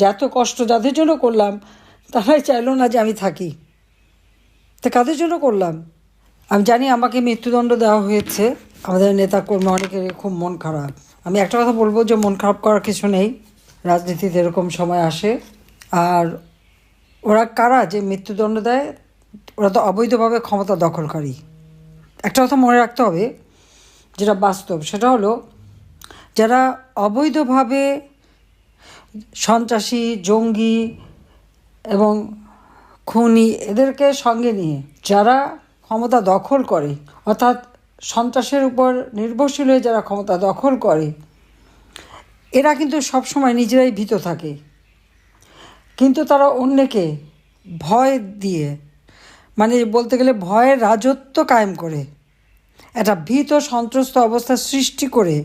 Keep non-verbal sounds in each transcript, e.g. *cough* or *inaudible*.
যে এত কষ্ট যাদের জন্য করলাম, তারাই চাইলো না যে আমি থাকি। তা কাদের জন্য করলাম? আমি জানি আমাকে মৃত্যুদণ্ড দেওয়া হয়েছে। আমাদের নেতা কর্মী অনেকের খুব মন খারাপ। আমি একটা কথা বলব যে মন খারাপ করার কিছু নেই। রাজনীতিতে এরকম সময় আসে। আর ওরা কারা যে মৃত্যুদণ্ড দেয়, ওরা তো অবৈধভাবে ক্ষমতা দখলকারী। একটা কথা মনে রাখতে হবে, যেটা বাস্তব, সেটা হলো যারা অবৈধভাবে সন্ত্রাসী, জঙ্গি এবং খুনি এদেরকে সঙ্গে নিয়ে যারা ক্ষমতা দখল করে, অর্থাৎ সন্ত্রাসের উপর নির্ভরশীল হয়ে যারা ক্ষমতা দখল করে, এরা কিন্তু সবসময় নিজেরাই ভীত থাকে। কিন্তু তারা অন্যকে ভয় দিয়ে মানে বলতে গেলে ভয়ের রাজত্ব কায়েম করে, একটা ভীত সন্ত্রস্ত অবস্থা সৃষ্টি করে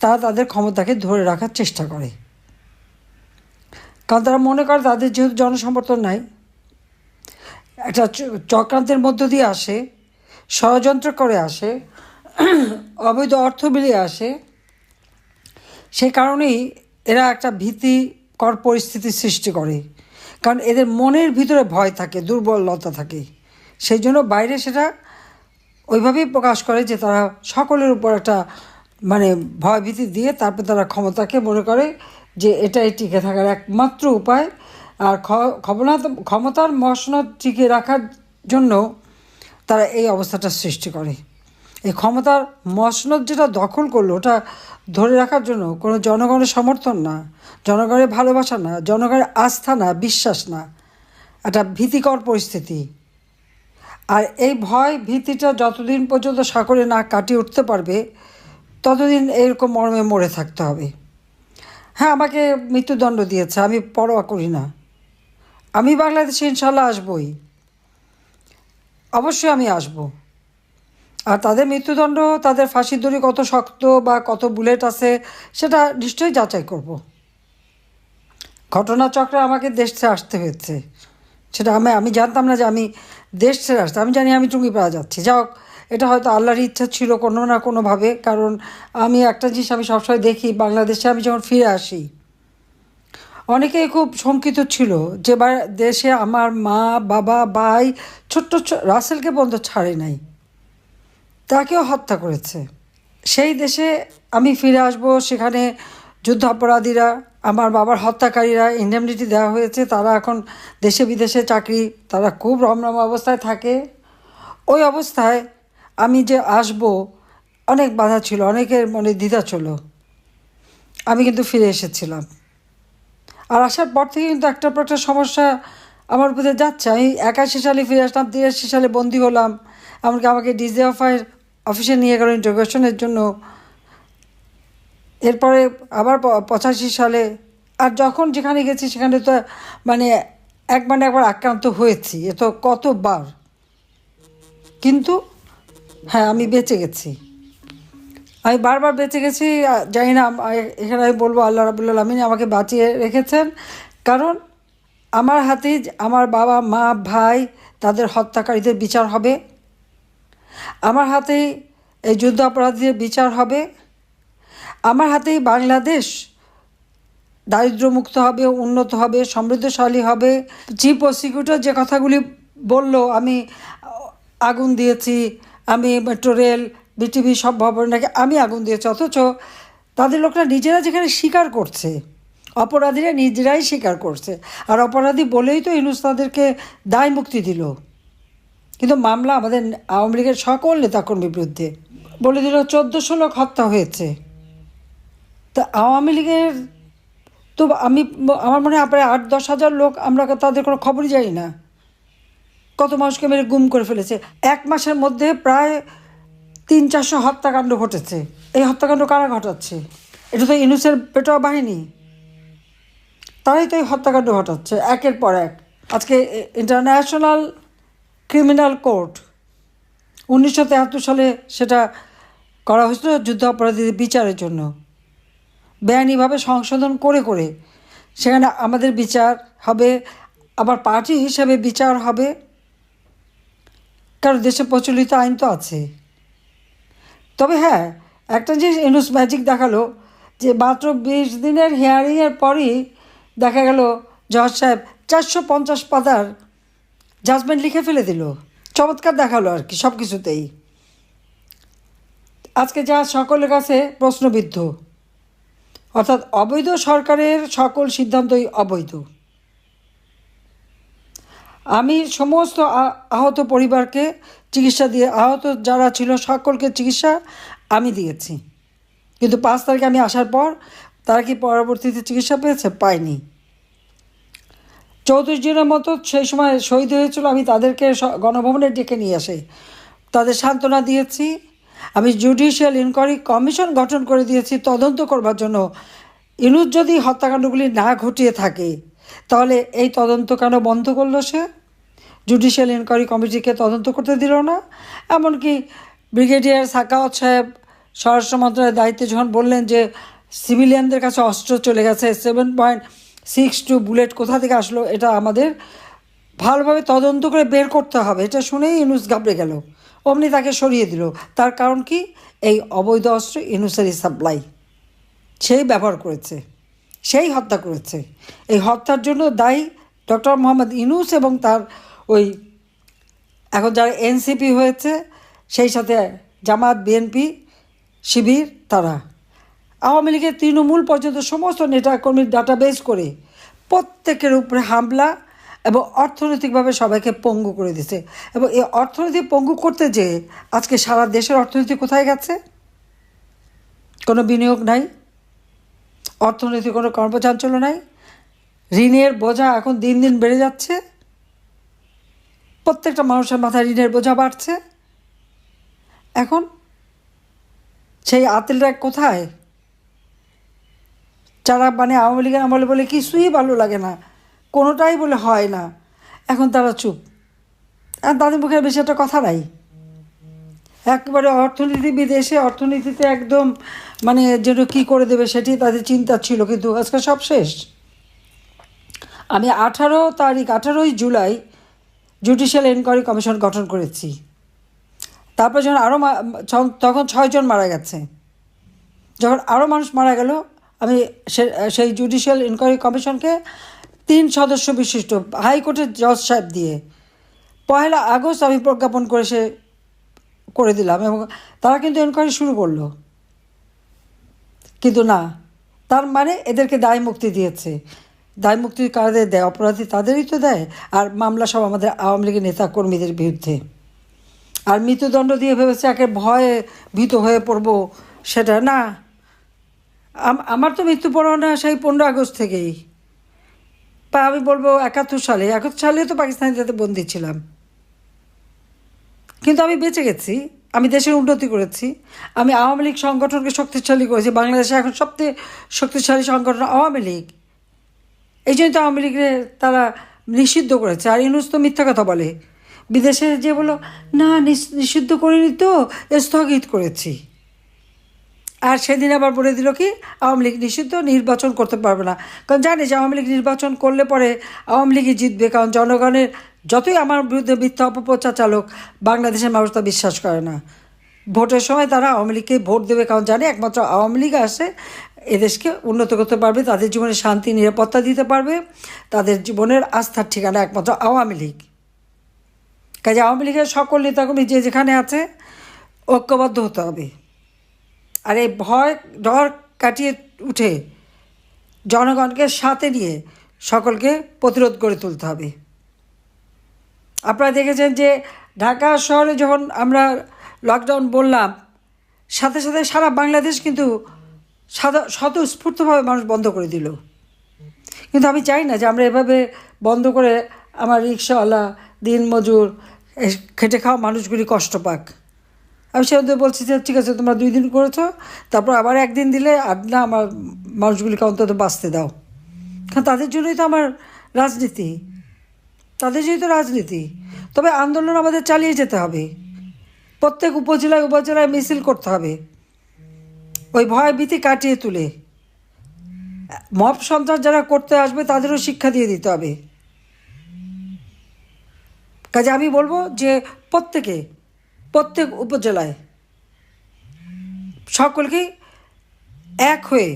তারা তাদের ক্ষমতাকে ধরে রাখার চেষ্টা করে। কারণ তারা মনে করে তাদের যেহেতু জনসমর্থন নাই, একটা চক্রান্তের মধ্য দিয়ে আসে, ষড়যন্ত্র করে আসে, *clears throat* অবৈধ অর্থ বিলিয়ে আসে সেই কারণেই এরা একটা ভীতিকর পরিস্থিতি সৃষ্টি করে। কারণ এদের মনের ভিতরে ভয় থাকে, দুর্বলতা থাকে। সেই জন্য বাইরে সেটা ওইভাবেই প্রকাশ করে যে তারা সকলের উপর একটা মানে ভয় ভীতি দিয়ে তারপর তারা ক্ষমতাকে মনে করে যে এটাই টিকে থাকার একমাত্র উপায়। আর ক্ষমতার মসনদ টিকে রাখার জন্য তারা এই অবস্থাটা সৃষ্টি করে। এই ক্ষমতার মসনদ যেটা দখল করল, ওটা ধরে রাখার জন্য কোনো জনগণের সমর্থন না, জনগণের ভালোবাসা না, জনগণের আস্থা না, বিশ্বাস না। একটা ভীতিকর পরিস্থিতি। আর এই ভয় ভীতিটা যতদিন পর্যন্ত সাগরে না কাটিয়ে উঠতে পারবে, ততদিন এরকম মর্মে মরে থাকতে হবে। হ্যাঁ আমাকে মৃত্যুদণ্ড দিয়েছে, আমি পরোয়া করি না। আমি বাংলাদেশে ইনশাল্লাহ আসবই। অবশ্যই আমি আসব। আর তাদের মৃত্যুদণ্ড, তাদের ফাঁসির দড়ি কত শক্ত বা কত বুলেট আছে, সেটা নিশ্চয়ই যাচাই করব। ঘটনাচক্রে আমাকে দেশ ছেড়ে আসতে হয়েছে। সেটা আমি আমি জানতাম না যে আমি দেশ ছেড়ে আসতে, আমি জানি আমি টুঙ্গিপাড়া যাচ্ছি। হোক এটা হয়তো আল্লাহর ইচ্ছা ছিল কোনো না কোনোভাবে, কারণ আমি একটা জিনিস আমি সবসময় দেখি, বাংলাদেশে আমি যখন ফিরে আসি, অনেকেই খুব শঙ্কিত ছিল যে দেশে আমার মা, বাবা, ভাই ছোট্ট রাসেলকে বন্ধ ছাড়ে নাই। তাকেও হত্যা করেছে। সেই দেশে আমি ফিরে আসব, সেখানে যুদ্ধাপরাধীরা, আমার বাবার হত্যাকারীরা ইন্ডেমনিটি দেওয়া হয়েছে, তারা এখন দেশে বিদেশে চাকরি, তারা খুব রমরম অবস্থায় থাকে। ওই অবস্থায় আমি যে আসব, অনেক বাধা ছিল, অনেকের মনে দ্বিধা ছিল। আমি কিন্তু ফিরে এসেছিলাম। আর আসার পর থেকে কিন্তু একটার পর একটা সমস্যা আমার উপরে যাচ্ছে। আমি একাশি সালে ফিরে আসলাম, তিরাশি সালে বন্দি হলাম। এমনকি আমাকে ডিজে অফার অফিসে নিয়ে গেল ইন্টারোগেশনের জন্য। এরপরে আবার পঁচাশি সালে। আর যখন যেখানে গেছি, সেখানে তো মানে একবার না একবার আক্রান্ত হয়েছি, এ তো কতবার। কিন্তু হ্যাঁ আমি বেঁচে গেছি। আমি বারবার বেঁচে গেছি জানি না এখানে আমি বলব আল্লাহ রাবুল্লাহ আলমিন আমাকে বাঁচিয়ে রেখেছেন। কারণ আমার হাতেই যে- আমার বাবা, মা, ভাই তাদের হত্যাকারীদের বিচার হবে। আমার হাতেই এই যুদ্ধ অপরাধীদের বিচার হবে। আমার হাতেই বাংলাদেশ দারিদ্রমুক্ত হবে, উন্নত হবে, সমৃদ্ধশালী হবে। চিফ প্রসিকিউটর যে কথাগুলি বলল, আমি আগুন দিয়েছি আমি মেট্রো রেল বিটিভি সব নাকি আমি আগুন দিয়েছি, অথচ তাদের লোকরা নিজেরা যেখানে স্বীকার করছে, অপরাধীরা নিজেরাই স্বীকার করছে। আর অপরাধী বলেই তো ইনুস তাদেরকে দায় মুক্তি দিল। কিন্তু মামলা আমাদের আওয়ামী লীগের সকল নেতাকর্মীর বিরুদ্ধে। বলে দিল, চোদ্দোশো লোক হত্যা হয়েছে। তা আওয়ামী লীগের তো আমি, আমার মনে হয় প্রায় আট দশ হাজার লোক, আমরা তাদের কোনো খবরই জানি না। কত মানুষকে মেরে গুম করে ফেলেছে। এক মাসের মধ্যে প্রায় তিন চারশো হত্যাকাণ্ড ঘটেছে। এই হত্যাকাণ্ড কারা ঘটাচ্ছে? এটা তো ইনুসের পেটোয়া বাহিনী। তারাই তো এই হত্যাকাণ্ড ঘটাচ্ছে, একের পর এক। আজকে ইন্টারন্যাশনাল ক্রিমিনাল কোর্ট, উনিশশো তেহাত্তর সালে সেটা করা হয়েছিল যুদ্ধ অপরাধীদের বিচারের জন্য। বেআইনিভাবে সংশোধন করে করে। সেখানে আমাদের বিচার হবে, আবার পার্টি হিসাবে বিচার হবে। কারণ দেশে প্রচলিত আইন তো আছে। তবে হ্যাঁ একটা জিনিস ইনুস ম্যাজিক দেখাল যে মাত্র বিশ দিনের হিয়ারিংয়ের পরই দেখা গেল জজ সাহেব চারশো পঞ্চাশ পাতার জাজমেন্ট লিখে ফেলে দিল। চমৎকার দেখাল আর কি সব কিছুতেই। আজকে যা সকলের কাছে প্রশ্নবিদ্ধ, অর্থাৎ অবৈধ সরকারের সকল সিদ্ধান্তই অবৈধ। আমি সমস্ত আহত পরিবারকে চিকিৎসা দিয়ে, আহত যারা ছিল সকলকে চিকিৎসা আমি দিয়েছি। কিন্তু পাঁচ তারিখে আমি আসার পর তারা কি পরবর্তীতে চিকিৎসা পেয়েছে? পায়নি চৌত্রিশ জনের মতো সেই সময় শহীদ হয়েছিল, আমি তাদেরকে গণভবনে ডেকে নিয়ে আসে। তাদের সান্ত্বনা দিয়েছি। আমি জুডিশিয়াল ইনকোয়ারি কমিশন গঠন করে দিয়েছি, তদন্ত করবার জন্য। ইনুজ যদি হত্যাকাণ্ডগুলি না ঘটিয়ে থাকে তাহলে এই তদন্ত কেন বন্ধ করল সে? জুডিশিয়াল ইনকোয়ারি কমিটিকে তদন্ত করতে দিল না? এমনকি ব্রিগেডিয়ার সাকাওয়াত সাহেব স্বরাষ্ট্র মন্ত্রণালয়ের দায়িত্বে যখন বললেন যে সিভিলিয়ানদের কাছে অস্ত্র চলে গেছে seven point six two bullet কোথা থেকে আসলো, এটা আমাদের ভালোভাবে তদন্ত করে বের করতে হবে। এটা শুনেই ইনুস ঘাবড়ে গেল। অমনি তাকে সরিয়ে দিল। তার কারণ কি? এই অবৈধ অস্ত্র ইনুসেরই সাপ্লাই। সেই ব্যবহার করেছে। সেই হত্যা করেছে। এই হত্যার জন্য দায়ী ডক্টর মোহাম্মদ ইনুস এবং তার ওই এখন যারা এনসিপি হয়েছে, সেই সাথে জামাত, বিএনপি, শিবির, তারা। আওয়ামী লীগের তৃণমূল পর্যন্ত সমস্ত নেতাকর্মীর ডাটাবেস করে প্রত্যেকের উপরে হামলা এবং অর্থনৈতিকভাবে সবাইকে পঙ্গু করে দিছে এবং এই অর্থনীতি পঙ্গু করতে যে আজকে সারা দেশের অর্থনীতি কোথায় গেছে? কোনো বিনিয়োগ নাই। অর্থনীতি কোনো কর্মচাঞ্চল্য নাই। ঋণের বোঝা এখন দিন দিন বেড়ে যাচ্ছে। প্রত্যেকটা মানুষের মাথায় ঋণের বোঝা বাড়ছে। এখন সেই আতেলটা কোথায়? যারা মানে আওয়ামী লীগের আমলে বলে কিছুই ভালো লাগে না, কোনোটাই বলে হয় না। এখন তারা চুপ। আর তাদের মুখে বেশি একটা কথা নাই। একবারে অর্থনীতিবিদ এসে অর্থনীতিতে একদম মানে যেন কী করে দেবে সেটি তাদের চিন্তা ছিল, কিন্তু আজকে সব শেষ। আমি আঠারো তারিখ, আঠারোই জুলাই জুডিশিয়াল এনকোয়ারি কমিশন গঠন করেছি। তারপর যখন আরও তখন ছয়জন মারা গেছে। যখন আরও মানুষ মারা গেল, আমি সেই জুডিশিয়াল ইনকোয়ারি কমিশনকে তিন সদস্য বিশিষ্ট হাইকোর্টের জজ সাহেব দিয়ে। পয়লা আগস্ট আমি প্রজ্ঞাপন করে সে, করে দিলাম এবং তারা কিন্তু এনকোয়ারি শুরু করল। কিন্তু না, তার মানে এদেরকে দায় মুক্তি দিয়েছে। দায় মুক্তি কাদের দেয়, অপরাধী তাদেরই তো দেয়, আর মামলা সব আমাদের আওয়ামী লীগের নেতা কর্মীদের বিরুদ্ধে। আর মৃত্যুদণ্ড দিয়ে ভেবেছে একে ভয়ে ভীত হয়ে পড়ব, সেটা না। আমার তো মৃত্যু পরোয়ানা সেই পনেরো আগস্ট থেকেই। বা আমি বলব একাত্তর সালে একাত্তর সালে তো পাকিস্তানিতে বন্দি ছিলাম। কিন্তু আমি বেঁচে গেছি। আমি দেশের উন্নতি করেছি। আমি আওয়ামী লীগ সংগঠনকে শক্তিশালী করেছি। বাংলাদেশে এখন সবচেয়ে শক্তিশালী সংগঠন আওয়ামী লীগ। এই জন্য তো আওয়ামী লীগের তারা নিষিদ্ধ করেছে। আর ইনুস তো মিথ্যা কথা বলে। বিদেশে যে বলো, না, নিষ- নিষিদ্ধ করিনি তো, স্থগিত করেছি। আর সেদিন আবার বলে দিল কি, আওয়ামী লীগ নিষিদ্ধ, নির্বাচন করতে পারবে না। কারণ জানি যে আওয়ামী লীগ নির্বাচন করলে পরে আওয়ামী লীগই জিতবে, কারণ জনগণের যতই আমার বিরুদ্ধে মিথ্যা অপপ্রচার চালক, বাংলাদেশের মানুষ তা বিশ্বাস করে না। ভোটের সময় তারা আওয়ামী লীগকে ভোট দেবে, কারণ জানে একমাত্র আওয়ামী লীগ আসে, এদেশকে উন্নত করতে পারবে, তাদের জীবনে শান্তি, নিরাপত্তা দিতে পারবে, তাদের জীবনের আস্থার ঠিকানা একমাত্র আওয়ামী লীগ। কাজে আওয়ামী লীগের সকল নেতাকর্মী যে যেখানে আছে, ঐক্যবদ্ধ হতে হবে। আর এই ভয়, ডর কাটিয়ে উঠে জনগণকে সাথে নিয়ে সকলকে প্রতিরোধ করে তুলতে হবে। আপনারা দেখেছেন যে ঢাকা শহরে যখন আমরা লকডাউন বললাম, সাথে সাথে সারা বাংলাদেশ কিন্তু স্বতঃস্ফূর্তভাবে মানুষ বন্ধ করে দিল। কিন্তু আমি চাই না যে আমরা এভাবে বন্ধ করে আমার রিক্সাওয়ালা দিন মজুর এ খেটে খাওয়া মানুষগুলি কষ্ট পাক। আমি সেখানে বলছি যে, ঠিক আছে, তোমরা দুই দিন করেছ, তারপর আবার একদিন দিলে আর না, আমার মানুষগুলিকে অন্তত বাঁচতে দাও। কারণ তাদের জন্যই তো আমার রাজনীতি। তাদের জন্যই তো রাজনীতি। তবে আন্দোলন আমাদের চালিয়ে যেতে হবে। প্রত্যেক উপজেলায় উপজেলায় মিছিল করতে হবে। ওই ভয় ভীতি কাটিয়ে তুলে। মব সন্ত্রাস যারা করতে আসবে, তাদেরও শিক্ষা দিয়ে দিতে হবে। কাজে আমি বলব যে, প্রত্যেকে প্রত্যেক উপজেলায়। সকলকে এক হয়ে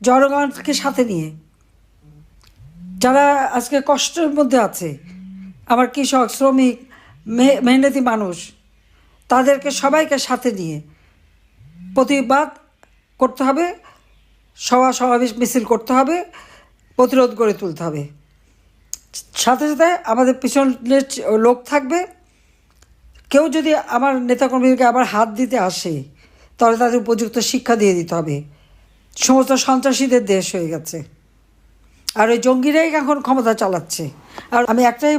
জনগণকে সাথে নিয়ে। যারা আজকে কষ্টের মধ্যে আছে, আমার কৃষক, শ্রমিক মেহনতি মানুষ, তাদেরকে সবাইকে সাথে নিয়ে প্রতিবাদ করতে হবে সভা সমাবেশ মিছিল করতে হবে, প্রতিরোধ গড়ে তুলতে হবে। সাথে সাথে আমাদের পিছনের লোক থাকবে কেউ যদি আমার নেতাকর্মীদেরকে আবার হাত দিতে আসে, তাহলে তাদের উপযুক্ত শিক্ষা দিয়ে দিতে হবে। সমস্ত সন্ত্রাসীদের দেশ হয়ে গেছে। আর ওই জঙ্গিরাই এখন ক্ষমতা চালাচ্ছে। আর আমি একটাই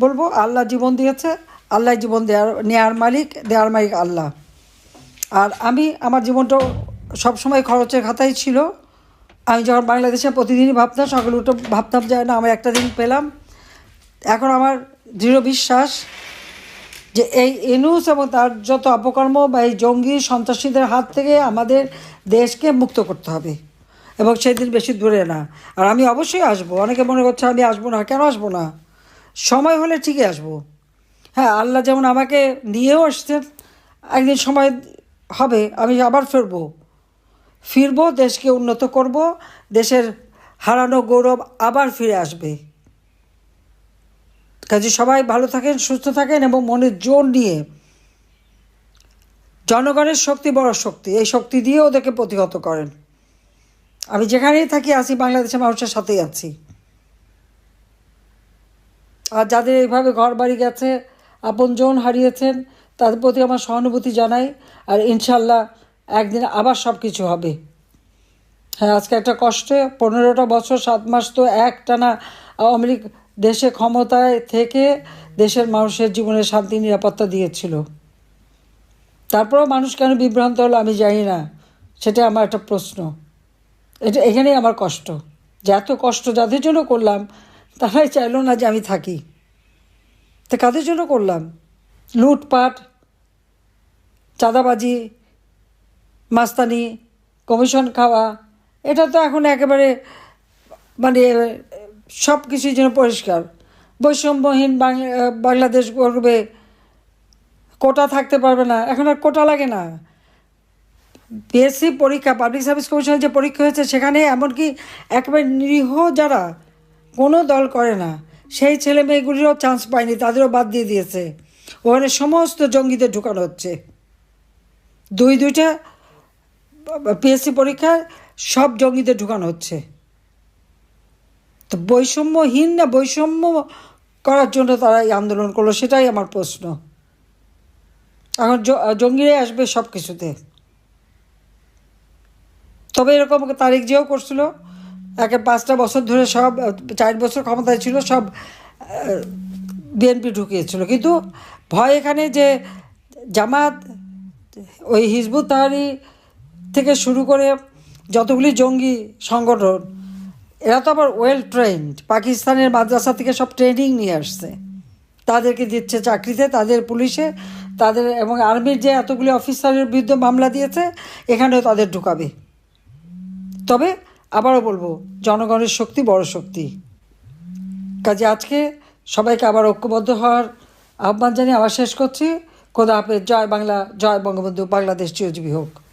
বলব, আল্লাহ জীবন দিয়েছে, আল্লাহ জীবন দেওয়ার নেয়ার মালিক দেওয়ার মালিক আল্লাহ। আর আমি, আমার জীবনটা সবসময় খরচের খাতাই ছিল। আমি যখন বাংলাদেশে প্রতিদিনই ভাবতাম, সকালে উঠে ভাবতাম যে না, আমার একটা দিন পেলাম। এখন আমার দৃঢ় বিশ্বাস যে এই ইনুস এবং তার যত অপকর্ম বা এই জঙ্গি সন্ত্রাসীদের হাত থেকে আমাদের দেশকে মুক্ত করতে হবে এবং সেই দিন বেশি দূরে না। আর আমি অবশ্যই আসব। অনেকে মনে করছে আমি আসব না। কেন আসব না? সময় হলে ঠিকই আসব। হ্যাঁ আল্লাহ যেমন আমাকে নিয়েও আসছেন, একদিন সময় হবে, আমি আবার ফিরবো। ফিরবো, দেশকে উন্নত করব, দেশের হারানো গৌরব আবার ফিরে আসবে। কাজে সবাই ভালো থাকেন, সুস্থ থাকেন এবং মনের জোর নিয়ে। জনগণের শক্তি বড় শক্তি, এই শক্তি দিয়ে ওদেরকে প্রতিহত করেন। আমি যেখানেই থাকি, আছি, বাংলাদেশের মানুষের সাথেই আছি। আর যাদের এইভাবে ঘর বাড়ি গেছে আপন আপনজন হারিয়েছেন, তাদের প্রতি আমার সহানুভূতি জানাই, আর ইনশাল্লাহ একদিন আবার সব কিছু হবে। হ্যাঁ আজকে একটা কষ্টে পনেরোটা বছর, সাত মাস তো এক টানা আওয়ামী লীগ দেশে ক্ষমতায় থেকে দেশের মানুষের জীবনে শান্তি, নিরাপত্তা দিয়েছিল। তারপরেও মানুষ কেন বিভ্রান্ত হলো আমি জানি না। সেটা আমার একটা প্রশ্ন। এটা এখানেই আমার কষ্ট। যে এত কষ্ট যাদের জন্য করলাম, তারাই চাইলো না যে আমি থাকি। তা কাদের জন্য করলাম? লুটপাট, চাঁদাবাজি, মাস্তানি, কমিশন খাওয়া, এটা তো এখন একেবারে মানে সব কিছুর যেন পরিষ্কার। বৈষম্যহীন বাংলাদেশ করবে কোটা থাকতে পারবে না। এখন আর কোটা লাগে না। পিএসসি পরীক্ষা পাবলিক সার্ভিস কমিশনের যে পরীক্ষা হয়েছে, সেখানে এমনকি একেবারে নিরীহ যারা কোনো দল করে না, সেই ছেলে মেয়েগুলিরও চান্স পায়নি, তাদেরও বাদ দিয়ে দিয়েছে। ওখানে সমস্ত জঙ্গিদের ঢুকানো হচ্ছে। দুই দুইটা পিএসসি পরীক্ষায় সব জঙ্গিদের ঢুকানো হচ্ছে। তো বৈষম্যহীন না বৈষম্য করার জন্য তারা এই আন্দোলন করল, সেটাই আমার প্রশ্ন। এখন জঙ্গিরাই আসবে সব কিছুতে তবে এরকম তারিখ যেও করছিল। একে পাঁচটা বছর ধরে সব, চার বছর ক্ষমতায় ছিল, সব বিএনপি ঢুকিয়েছিল। কিন্তু ভয় এখানে যে জামাত, ওই হিজবুত তাহারি থেকে শুরু করে যতগুলি জঙ্গি সংগঠন এরা তো আবার ওয়েল ট্রেন্ড পাকিস্তানের মাদ্রাসা থেকে সব ট্রেনিং নিয়ে আসছে। তাদেরকে দিচ্ছে চাকরিতে, তাদের পুলিশে, তাদের এবং আর্মির যে এতগুলি অফিসারের বিরুদ্ধে মামলা দিয়েছে, এখানেও তাদের ঢুকাবে। তবে আবারও বলব, জনগণের শক্তি বড় শক্তি। কাজে আজকে সবাইকে আবার ঐক্যবদ্ধ হওয়ার আহ্বান জানিয়ে আবার শেষ করছি। খোদা হাফেজ। জয় বাংলা, জয় বঙ্গবন্ধু। বাংলাদেশ চিরজীবী হোক।